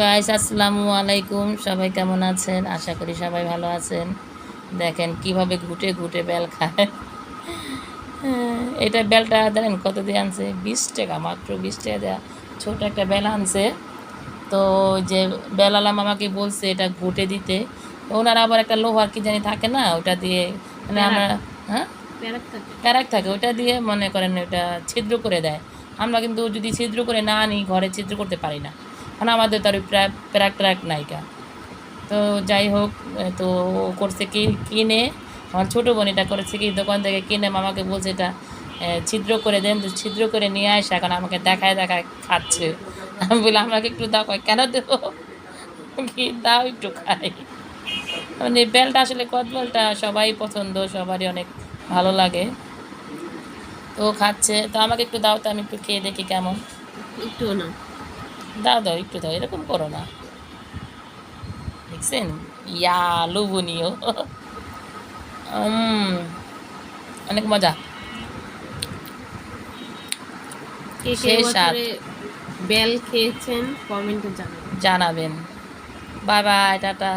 Guys আসসালামু আলাইকুম। সবাই কেমন আছেন? আশা করি সবাই ভালো আছেন। দেখেন কীভাবে ঘুটে ঘুটে বেল খায়। এটা বেলটা দেখেন কত দিয়ে আনছে? বিশ টাকা মাত্র বিশ টাকা দেওয়া ছোট একটা বেল আনছে। তো যে বেলালা মামাকে বলছে এটা ঘুটে দিতে। ওনার আবার একটা লোহার কি জানি থাকে না ওটা দিয়ে মানে আমরা হ্যাঁ? প্যারাক থাকে ওটা দিয়ে মনে করেন ওটা ছিদ্র করে দেয়। আমরা কিন্তু যদি ছিদ্র করে না আনি ঘরে ছিদ্র করতে পারি না। কারণ আমাদের তো আর ওই প্রা- প্যারাক ট্যারাক নাইকা তো যাই হোক তো ও করছে কি কিনে আমার ছোটো বোন এটা করেছে কি দোকান থেকে কিনে মামাকে বলছে এটা ছিদ্র করে দেন তো ছিদ্র করে নিয়ে আসে এখন আমাকে দেখায় দেখায় খাচ্ছে। আমি বলি আমাকে একটু দাও। কয়, কেন দেবো? কি দাও একটু খাই। মানে বেলটা আসলে কদ বেলটা সবাই পছন্দ সবারই অনেক ভালো লাগে। তো খাচ্ছে তো আমাকে একটু দাও তো আমি একটু খেয়ে দেখি কেমন। একটু না। দাও দাও একটু দাও এরকম করো না। দেখছেন? ইয়া লোভনীয়। উম, অনেক মজা। বেল খেয়েছেন কমেন্টে জানাবেন। জানাবেন। Bye bye tata.